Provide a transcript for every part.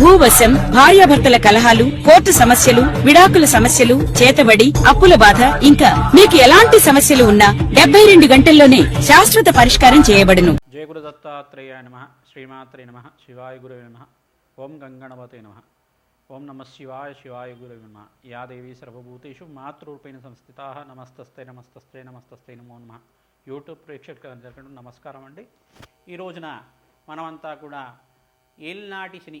భూవశం భార్యాభర్తల కలహాలు కోర్టు సమస్యలు విడాకుల సమస్యలు చేతబడి అప్పుల బాధ ఇంకా మీకు ఎలాంటి సమస్యలు ఉన్నా డెబ్బై రెండు గంటల్లోనే శాశ్వత పరిష్కారం చేయబడును. జయగురు దత్తాత్రేయ నమ. శ్రీమాత్రే నమ. శివాయ గురువే నమ. ఓం గంగణపతే నమ. ఓం నమ శివాయ శివాయ గురువే నమ. యాదేవి సర్వభూతేషు మాతృరూపేణ సంస్థితా. నమస్తస్తే నమస్తస్తే నమస్తస్తే నమో నమ. యూట్యూబ్ ప్రేక్షకులందరికీ నమస్కారం అండి. ఈ రోజున మనమంతా కూడా ఏల్నాటి శని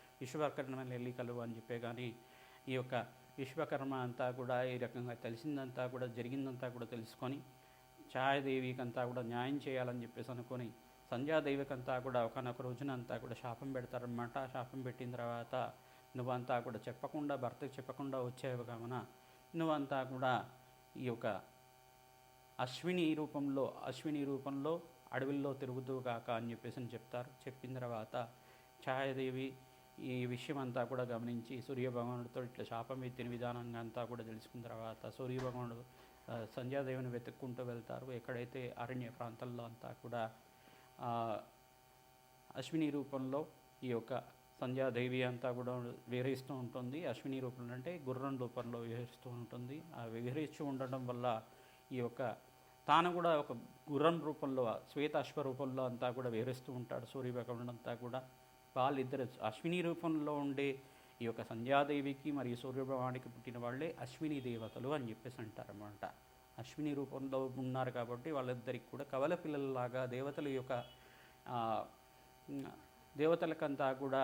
విశ్వకర్మ కలువు అని చెప్పే కానీ ఈ యొక్క విశ్వకర్మ అంతా కూడా ఈ రకంగా తెలిసిందంతా కూడా జరిగిందంతా కూడా తెలుసుకొని ఛాయాదేవికంతా కూడా న్యాయం చేయాలని చెప్పేసి అనుకొని సంధ్యాదేవికంతా కూడా ఒకనొక రోజున అంతా కూడా శాపం పెడతారనమాట శాపం పెట్టిన తర్వాత నువ్వంతా కూడా చెప్పకుండా భర్తకు చెప్పకుండా వచ్చేవి కావున నువ్వంతా కూడా ఈ యొక్క అశ్విని రూపంలో అశ్విని రూపంలో అడవిల్లో తిరుగుతూ కాక అని చెప్పేసి అని చెప్తారు. చెప్పిన తర్వాత ఛాయాదేవి ఈ విషయం అంతా కూడా గమనించి సూర్యభగవానుడితో ఇట్లా శాపం ఎత్తిన విధానంగా అంతా కూడా తెలుసుకున్న తర్వాత సూర్యభగవానుడు సంధ్యాదేవిని వెతుక్కుంటూ వెళ్తారు. ఎక్కడైతే అరణ్య ప్రాంతాల్లో అంతా కూడా అశ్విని రూపంలో ఈ యొక్క సంధ్యాదేవి అంతా కూడా విహరిస్తూ ఉంటుంది. అశ్విని రూపంలో అంటే గుర్రం రూపంలో విహరిస్తూ ఉంటుంది. ఆ విహరిస్తూ ఉండడం వల్ల ఈ యొక్క తాను కూడా ఒక గుర్రం రూపంలో శ్వేత అశ్వ రూపంలో అంతా కూడా విహరిస్తూ ఉంటాడు సూర్యభగవానుడు అంతా కూడా. వాళ్ళిద్దరు అశ్విని రూపంలో ఉండే ఈ యొక్క సంధ్యాదేవికి మరియు సూర్యభగవానికి పుట్టిన వాళ్ళే అశ్విని దేవతలు అని చెప్పేసి అంటారన్నమాట. అశ్విని రూపంలో ఉన్నారు కాబట్టి వాళ్ళిద్దరికి కూడా కవల పిల్లలలాగా దేవతల యొక్క దేవతలకంతా కూడా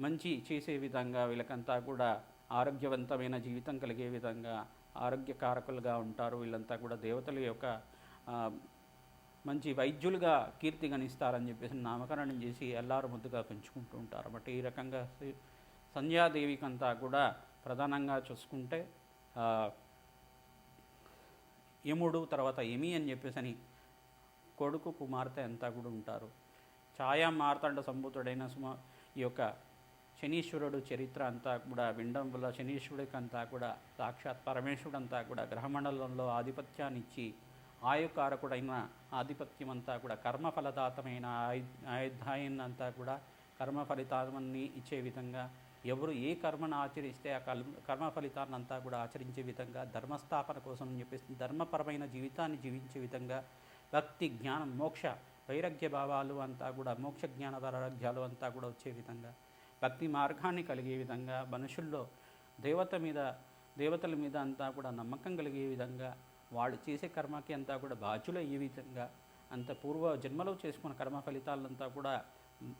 మంచి చేసే విధంగా వీళ్ళకంతా కూడా ఆరోగ్యవంతమైన జీవితం కలిగే విధంగా ఆరోగ్యకారకులుగా ఉంటారు. వీళ్ళంతా కూడా దేవతల యొక్క మంచి వైద్యులుగా కీర్తి గణిస్తారని చెప్పేసి నామకరణం చేసి ఎల్లారు ముద్దుగా పెంచుకుంటూ ఉంటారు. బట్ ఈ రకంగా సంధ్యాదేవికంతా సంధ్యాదేవికి అంతా కూడా ప్రధానంగా చూసుకుంటే యముడు తర్వాత యమి అని చెప్పేసి అని కొడుకు కుమార్తె అంతా కూడా ఉంటారు. ఛాయా మార్తాండ సంభూతుడైన సుమ ఈ యొక్క శనీశ్వరుడు చరిత్ర అంతా కూడా వినడం వల్ల శనీశ్వరుడికి అంతా కూడా సాక్షాత్ పరమేశ్వరుడు అంతా కూడా గ్రహమండలంలో ఆధిపత్యాన్ని ఇచ్చి ఆయుకారకుడైన ఆధిపత్యం అంతా కూడా కర్మఫలదాతమైన ఆయు ఆయుధాయాన్ని అంతా కూడా కర్మ ఫలితాన్ని ఇచ్చే విధంగా ఎవరు ఏ కర్మను ఆచరిస్తే ఆ కర్మ కర్మ ఫలితాన్ని అంతా కూడా ఆచరించే విధంగా ధర్మస్థాపన కోసం అని చెప్పేసి ధర్మపరమైన జీవితాన్ని జీవించే విధంగా భక్తి జ్ఞానం మోక్ష వైరాగ్య భావాలు అంతా కూడా మోక్ష జ్ఞాన వైరాగ్యాలు అంతా కూడా వచ్చే విధంగా భక్తి మార్గాన్ని కలిగే విధంగా మనుషుల్లో దేవత మీద దేవతల మీద అంతా కూడా నమ్మకం కలిగే విధంగా వాళ్ళు చేసే కర్మకి అంతా కూడా బాధ్యులు అయ్యే విధంగా అంత పూర్వ జన్మలో చేసుకున్న కర్మ ఫలితాలంతా కూడా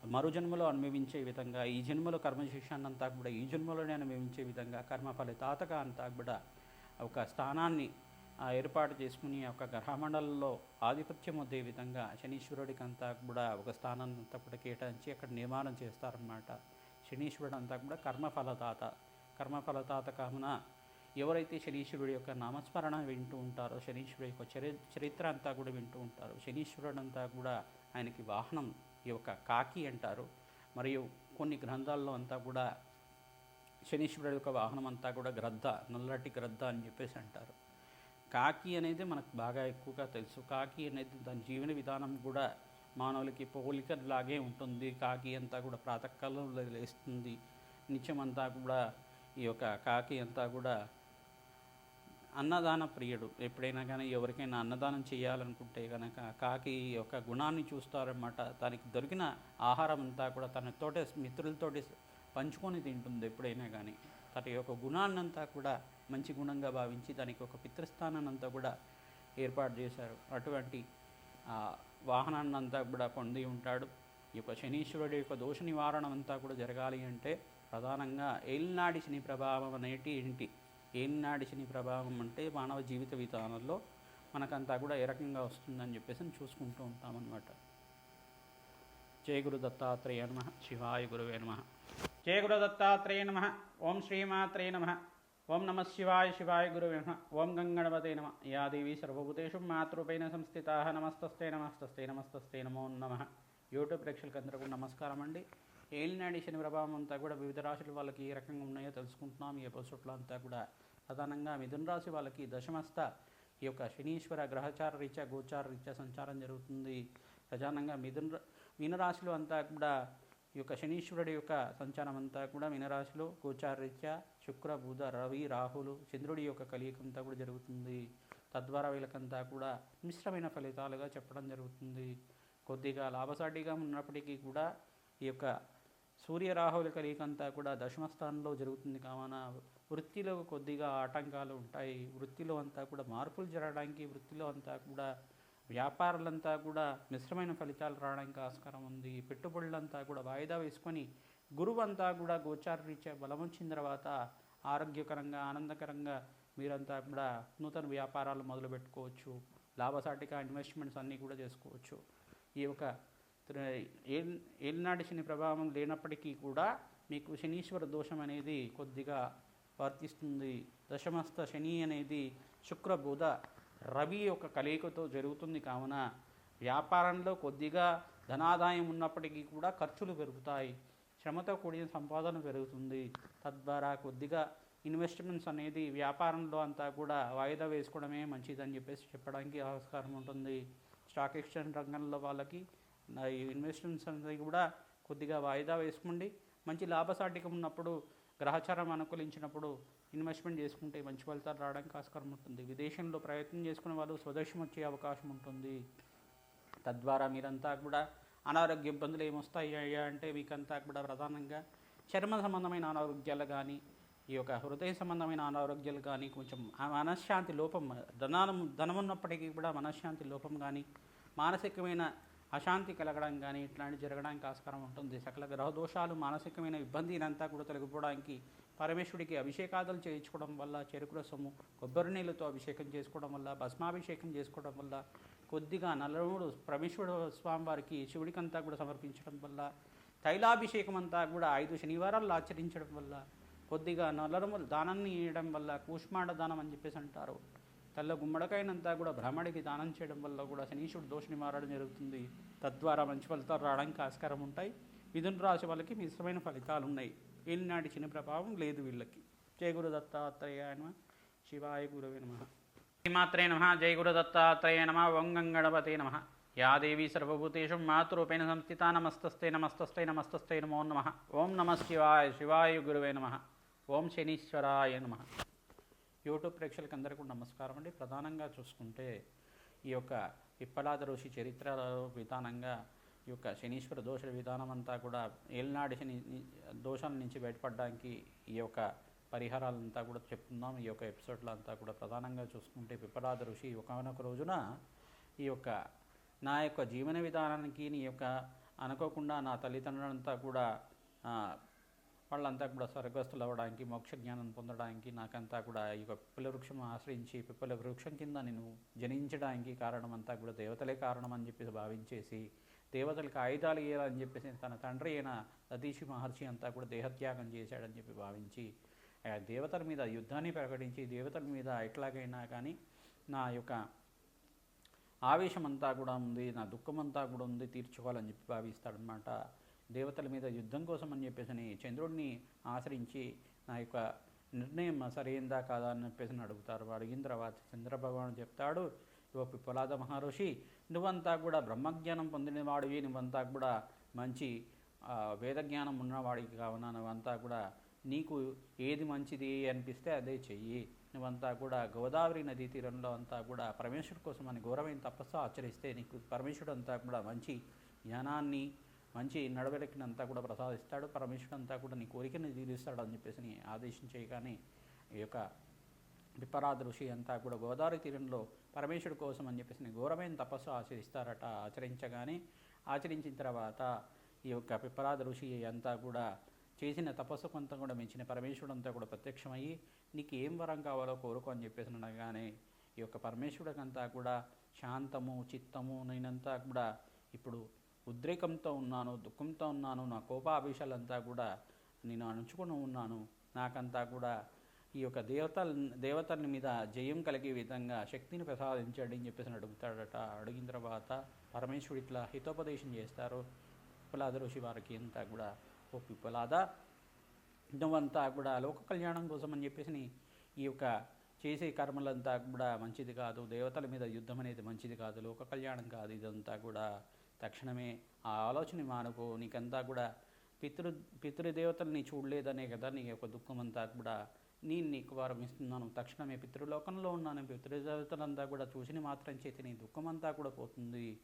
మరు జన్మలో అనుభవించే విధంగా ఈ జన్మలో కర్మశిక్షాన్ని అంతా కూడా ఈ జన్మలోనే అనుభవించే విధంగా కర్మ ఫలితాతగా అంతా కూడా ఒక స్థానాన్ని ఏర్పాటు చేసుకుని ఒక గ్రహమండలంలో ఆధిపత్యం వద్దే విధంగా శనీశ్వరుడికి అంతా కూడా ఒక స్థానాన్ని అంతా కూడా కేటాయించి అక్కడ నిర్మాణం చేస్తారన్నమాట. శనీశ్వరుడు అంతా కూడా కర్మఫలదాత కర్మఫలదాత కావున ఎవరైతే శనీశ్వరుడి యొక్క నామస్మరణ వింటూ ఉంటారో శనీశ్వరుడి యొక్క చరి చరిత్ర అంతా కూడా వింటూ ఉంటారు శనీశ్వరుడు అంతా కూడా ఆయనకి వాహనం ఈ యొక్క కాకి అంటారు. మరియు కొన్ని గ్రంథాల్లో అంతా కూడా శనీశ్వరుడు యొక్క వాహనం అంతా కూడా గ్రద్ద నల్లటి గ్రద్ద అని చెప్పేసి అంటారు. కాకి అనేది మనకు బాగా ఎక్కువగా తెలుసు. కాకి అనేది దాని జీవన విధానం కూడా మానవులకి పోలికలాగే ఉంటుంది. కాకి అంతా కూడా ప్రాతకాలంలో లేస్తుంది. నిత్యం అంతా కూడా ఈ యొక్క కాకి అంతా కూడా అన్నదాన ప్రియుడు. ఎప్పుడైనా కానీ ఎవరికైనా అన్నదానం చేయాలనుకుంటే కనుక కాకి యొక్క గుణాన్ని చూస్తారన్నమాట. దానికి దొరికిన ఆహారం అంతా కూడా తన తోటే మిత్రులతోటి పంచుకొని తింటుంది ఎప్పుడైనా కానీ తన యొక్క గుణాన్నంతా కూడా మంచి గుణంగా భావించి దానికి ఒక పితృస్థానాన్ని అంతా కూడా ఏర్పాటు చేశారు. అటువంటి వాహనాన్నంతా వాహనాన్ని అంతా కూడా పొంది ఉంటాడు. ఈ యొక్క శనీశ్వరుడి యొక్క దోష నివారణ అంతా కూడా జరగాలి అంటే ప్రధానంగా ఏలినాడి శని ప్రభావం అనేటి ఏంటి? ఏలినాడి శని ప్రభావం అంటే మానవ జీవిత విధానంలో మనకంతా కూడా ఏ రకంగా వస్తుందని చెప్పేసి చూసుకుంటూ ఉంటామన్నమాట. జయ గురు దత్తాత్రేయ నమ. శివాయ గురువే నమ. జయ గురు దత్తాత్రేయ నమ. ఓం శ్రీమాత్రే నమ. ఓం నమ శివాయ శివాయ గురువే నమ. ఓం గంగణపతే నమ. యా దేవి సర్వభూతేషు మాతృపైన సంస్థిత. నమస్తస్తే నమస్తస్తే నమస్తస్తే నమో నమ. యూట్యూబ్ ప్రేక్షకులకు అందరికీ నమస్కారం అండి ఏలినాడి శని ప్రభావం అంతా కూడా వివిధ రాశుల వాళ్ళకి ఏ రకంగా ఉన్నాయో తెలుసుకుంటున్నాం. ఈ ఎపిసోడ్లో అంతా కూడా ప్రధానంగా మిథున రాశి వాళ్ళకి దశమస్త ఈ యొక్క శనీశ్వర గ్రహచార రీత్యా గోచార రీత్యా సంచారం జరుగుతుంది. ప్రధానంగా మిథున రా- మీనరాశిలో అంతా కూడా ఈ యొక్క శనీశ్వరుడి యొక్క సంచారం అంతా కూడా మీనరాశిలో గోచార రీత్యా శుక్ర బుధ రవి రాహులు చంద్రుడి యొక్క కలియిక అంతా కూడా జరుగుతుంది. తద్వారా వీళ్ళకంతా కూడా మిశ్రమైన ఫలితాలుగా చెప్పడం జరుగుతుంది. కొద్దిగా లాభసాటిగా ఉన్నప్పటికీ కూడా ఈ యొక్క సూర్య రాహుల అంతా కూడా దశమస్థానంలో జరుగుతుంది కావున వృత్తిలో కొద్దిగా ఆటంకాలు ఉంటాయి. వృత్తిలో అంతా కూడా మార్పులు జరగడానికి వృత్తిలో అంతా కూడా వ్యాపారులంతా కూడా మిశ్రమైన ఫలితాలు రావడానికి ఆస్కారం ఉంది. పెట్టుబడులంతా కూడా వాయిదా వేసుకొని గురువు అంతా కూడా గోచార రీత్యా బలం వచ్చిన తర్వాత ఆరోగ్యకరంగా ఆనందకరంగా మీరంతా కూడా నూతన వ్యాపారాలు మొదలు పెట్టుకోవచ్చు లాభసాటిగా ఇన్వెస్ట్మెంట్స్ అన్నీ కూడా చేసుకోవచ్చు. ఈ యొక్క ఏలినాటి శని ప్రభావం లేనప్పటికీ కూడా మీకు శనీశ్వర దోషం అనేది కొద్దిగా వర్తిస్తుంది. దశమస్త శని అనేది శుక్రబోధ రవి యొక్క కలయికతో జరుగుతుంది. కావున వ్యాపారంలో కొద్దిగా ధనాదాయం ఉన్నప్పటికీ కూడా ఖర్చులు పెరుగుతాయి. శ్రమతో కూడిన సంపాదన పెరుగుతుంది. తద్వారా కొద్దిగా ఇన్వెస్ట్మెంట్స్ అనేది వ్యాపారంలో అంతా కూడా వాయిదా వేసుకోవడమే మంచిదని చెప్పేసి చెప్పడానికి ఆస్కారం ఉంటుంది. స్టాక్ ఎక్స్చేంజ్ రంగంలో వాళ్ళకి ఈ ఇన్వెస్ట్మెంట్స్ అనేది కూడా కొద్దిగా వాయిదా వేసుకోండి. మంచి లాభసాటికం ఉన్నప్పుడు గ్రహచారం అనుకూలించినప్పుడు ఇన్వెస్ట్మెంట్ చేసుకుంటే మంచి ఫలితాలు రావడానికి ఆస్కారం ఉంటుంది. విదేశంలో ప్రయత్నం చేసుకునే వాళ్ళు స్వదేశం వచ్చే అవకాశం ఉంటుంది. తద్వారా మీరంతా కూడా అనారోగ్య ఇబ్బందులు ఏమొస్తాయి అంటే మీకంతా కూడా ప్రధానంగా చర్మ సంబంధమైన అనారోగ్యాలు కానీ ఈ యొక్క హృదయ సంబంధమైన అనారోగ్యాలు కానీ కొంచెం మనశ్శాంతి లోపం ధనం ధనం ఉన్నప్పటికీ కూడా మనశ్శాంతి లోపం కానీ మానసికమైన అశాంతి కలగడం కానీ ఇట్లాంటివి జరగడానికి ఆస్కారం ఉంటుంది. సకల గ్రహ దోషాలు మానసికమైన ఇబ్బంది అంతా కూడా తొలగిపోవడానికి పరమేశ్వరుడికి అభిషేకాదులు చేయించుకోవడం వల్ల చెరుకు రసము కొబ్బరి నీళ్ళతో అభిషేకం చేసుకోవడం వల్ల భస్మాభిషేకం చేసుకోవడం వల్ల కొద్దిగా నల్లముడు పరమేశ్వర స్వామివారికి శివుడికంతా కూడా సమర్పించడం వల్ల తైలాభిషేకం అంతా కూడా ఐదు శనివారాలు ఆచరించడం వల్ల కొద్దిగా నల్లరములు దానాన్ని ఇవ్వడం వల్ల కూష్మాండ దానం అని చెప్పేసి అంటారు. కళ్ళ గుమ్మడికాయనంతా కూడా బ్రాహ్మడికి దానం చేయడం వల్ల కూడా శనీశ్వరుడు దోష నివారణ జరుగుతుంది. తద్వారా మంచి ఫలితాలు రావడానికి ఆస్కారం ఉంటాయి. మిథున రాశి వాళ్ళకి మిశ్రమైన ఫలితాలు ఉన్నాయి. వీళ్ళనాటి చిన్న ప్రభావం లేదు వీళ్ళకి. జయ గురు దత్తాత్రేయ నమ. శివాయ గురువే నమ. శ్రీమాత్రే నమ. జయ గురు దత్తాత్రేయ నమ. ఓం గంగణపతే నమ. యా దేవీ సర్వభూతేషు మాతృపేణ సంస్థిత నమస్తస్తే నమస్తస్తే నమస్తస్తే నమో నమ. ఓం నమ శివాయ. శివాయ గురువే నమ. ఓం శనీశ్వరాయ నమ. యూట్యూబ్ ప్రేక్షకులకు అందరికీ కూడా నమస్కారం అండి. ప్రధానంగా చూసుకుంటే ఈ యొక్క పిప్పలాద ఋషి చరిత్ర విధానంగా ఈ యొక్క శనీశ్వర దోష విధానం అంతా కూడా ఏలినాడి శని దోషాల నుంచి బయటపడడానికి ఈ యొక్క పరిహారాలంతా కూడా చెప్తున్నాం. ఈ యొక్క ఎపిసోడ్లో అంతా కూడా ప్రధానంగా చూసుకుంటే పిప్పలాద ఋషి ఒకనొక రోజున ఈ యొక్క నా యొక్క జీవన విధానానికి నీ యొక్క అనుకోకుండా నా తల్లిదండ్రులంతా కూడా వాళ్ళంతా కూడా స్వర్గస్థులు అవ్వడానికి మోక్ష జ్ఞానం పొందడానికి నాకంతా కూడా ఈ యొక్క పిప్పల వృక్షం ఆశ్రయించి పిప్పల వృక్షం కింద నేను జనించడానికి కారణం అంతా కూడా దేవతలే కారణం అని చెప్పేసి భావించేసి దేవతలకు ఆయుధాలు ఇవ్వాలని చెప్పేసి తన తండ్రి అయిన సతీషి మహర్షి అంతా కూడా దేహత్యాగం చేశాడని చెప్పి భావించి ఆ దేవతల మీద యుద్ధాన్ని ప్రకటించి దేవతల మీద ఎట్లాగైనా కానీ నా యొక్క ఆవేశం అంతా కూడా ఉంది నా దుఃఖమంతా కూడా ఉంది తీర్చుకోవాలని చెప్పి భావిస్తాడనమాట దేవతల మీద యుద్ధం కోసం అని చెప్పేసి చంద్రుడిని ఆశ్రయించి నా యొక్క నిర్ణయం సరైందా కాదా అని చెప్పేసి అడుగుతారు. అడిగిన తర్వాత చంద్రభగవాను చెప్తాడు ఓ పిప్పలాద మహర్షి నువ్వంతా కూడా బ్రహ్మజ్ఞానం పొందినవాడివి నువ్వంతా కూడా మంచి వేదజ్ఞానం ఉన్నవాడికి కావున నువ్వంతా కూడా నీకు ఏది మంచిది అనిపిస్తే అదే చెయ్యి. నువ్వంతా కూడా గోదావరి నదీ తీరంలో అంతా కూడా పరమేశ్వరుడు కోసం అని ఘోరమైన తపస్సు ఆచరిస్తే నీకు పరమేశ్వరుడు అంతా కూడా మంచి జ్ఞానాన్ని మంచి నడవడికినంతా కూడా ప్రసాదిస్తాడు పరమేశ్వరుడు అంతా కూడా నీ కోరికను తీరుస్తాడు అని చెప్పేసి ఆదేశం ఆదేశించేయగానే ఈ యొక్క విపరాధ ఋషి అంతా కూడా గోదావరి తీరంలో పరమేశ్వరుడు కోసం అని చెప్పేసి ఘోరమైన తపస్సు ఆచరిస్తారట. ఆచరించగానే ఆచరించిన తర్వాత ఈ యొక్క పిప్పరాధ ఋషి అంతా కూడా చేసిన తపస్సు కొంత కూడా మించిన పరమేశ్వరుడు అంతా కూడా ప్రత్యక్షమయ్యి నీకు ఏం వరం కావాలో కోరుకో అని చెప్పేసి అనగానే ఈ యొక్క పరమేశ్వరుడికంతా కూడా శాంతము చిత్తము నేనంతా కూడా ఇప్పుడు ఉద్రేకంతో ఉన్నాను దుఃఖంతో ఉన్నాను నా కోపాభిషాలంతా కూడా నేను అణుచుకుని ఉన్నాను. నాకంతా కూడా ఈ యొక్క దేవతల దేవతల మీద జయం కలిగే విధంగా శక్తిని ప్రసాదించండి అని చెప్పేసి అడుగుతాడట. అడిగిన తర్వాత పరమేశ్వరుడు ఇట్లా హితోపదేశం చేస్తారు. పిప్పలాద ఋషి వారికి అంతా కూడా ఓ పిప్పలాద నువ్వంతా కూడా లోక కళ్యాణం కోసం అని చెప్పేసి ఈ యొక్క చేసే కర్మలంతా కూడా మంచిది కాదు. దేవతల మీద యుద్ధం అనేది మంచిది కాదు. లోక కళ్యాణం కాదు. ఇదంతా కూడా తక్షణమే ఆ ఆలోచన మానుకో నీకంతా కూడా పితృ పితృదేవతల్ని చూడలేదనే కదా నీ యొక్క దుఃఖం అంతా కూడా. నేను నీకు వారం ఇస్తున్నాను. తక్షణమే పితృలోకంలో ఉన్నాను. పితృదేవతలంతా కూడా చూసిన మాత్రం చేతి నీ దుఃఖం అంతా కూడా పోతుంది.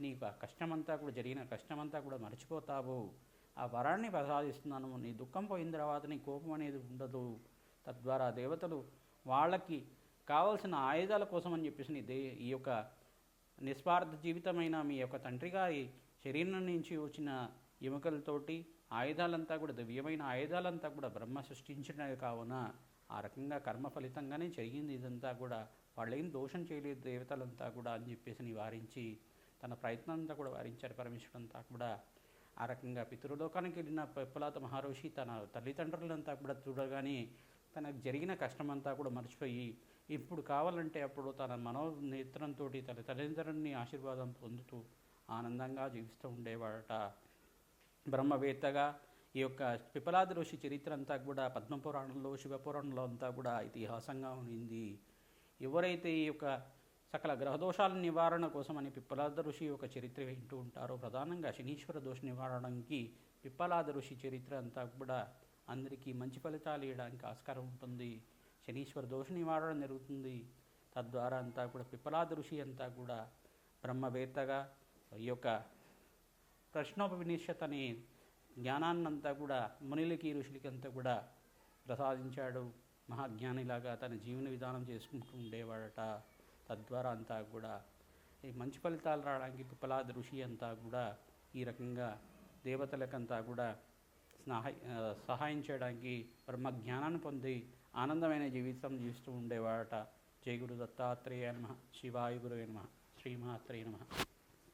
నీకు ఆ కష్టమంతా కూడా జరిగిన కష్టమంతా కూడా మర్చిపోతావు. ఆ వరాన్ని ప్రసాదిస్తున్నాను. నీ దుఃఖం పోయిన తర్వాత నీ కోపం అనేది ఉండదు. తద్వారా దేవతలు వాళ్ళకి కావలసిన ఆయుధాల కోసం అని చెప్పేసి నీ దే ఈ యొక్క నిస్వార్థ జీవితమైన మీ యొక్క తండ్రి గారి శరీరం నుంచి వచ్చిన ఎముకలతోటి ఆయుధాలంతా కూడా దివ్యమైన ఆయుధాలంతా కూడా బ్రహ్మ సృష్టించినవి కావున ఆ రకంగా కర్మ ఫలితంగానే జరిగింది. ఇదంతా కూడా వాళ్ళేం దోషం చేయలేదు దేవతలంతా కూడా అని చెప్పేసి నివారించి తన ప్రయత్నం అంతా కూడా వారించారు పరమేశ్వరుడు అంతా కూడా. ఆ రకంగా పితృలోకానికి వెళ్ళిన పిప్పలాత మహర్షి తన తల్లిదండ్రులంతా కూడా చూడగానే తనకు జరిగిన కష్టమంతా కూడా మర్చిపోయి ఇప్పుడు కావాలంటే అప్పుడు తన మనోనేత్రంతో తన తల్లిదండ్రులని ఆశీర్వాదం పొందుతూ ఆనందంగా జీవిస్తూ ఉండేవాడట. బ్రహ్మవేత్తగా ఈ యొక్క పిపలాది ఋషి చరిత్ర అంతా కూడా పద్మపురాణంలో శివపురాణంలో అంతా కూడా ఇతిహాసంగా ఉండింది ఎవరైతే ఈ యొక్క సకల గ్రహదోషాల నివారణ కోసమని పిప్పలాద ఋషి యొక్క చరిత్ర వింటూ ఉంటారో ప్రధానంగా శనీశ్వర దోష నివారణకి పిప్పలాద ఋషి చరిత్ర అంతా కూడా అందరికీ మంచి ఫలితాలు ఇవ్వడానికి ఆస్కారం ఉంటుంది. శనీశ్వర దోష నివారణ జరుగుతుంది. తద్వారా అంతా కూడా పిప్పలాద ఋషి అంతా కూడా బ్రహ్మవేత్తగా ఈ యొక్క ప్రశ్నోపవినిషత్ అనే జ్ఞానాన్నంతా కూడా మునిలకి ఋషులకి అంతా కూడా ప్రసాదించాడు. మహాజ్ఞానిలాగా తన జీవన విధానం చేసుకుంటూ ఉండేవాడట. తద్వారా అంతా కూడా ఈ మంచి ఫలితాలు రావడానికి పిప్పలాద ఋషి అంతా కూడా ఈ రకంగా దేవతలకంతా కూడా సహాయ సహాయం చేయడానికి బ్రహ్మ జ్ఞానాన్ని పొంది ఆనందమైన జీవితం జీవిస్తూ ఉండేవాడట. జయ గురు దత్తాత్రేయ నమ. శివాయ గురువే నమ. శ్రీమాత్రే నమ.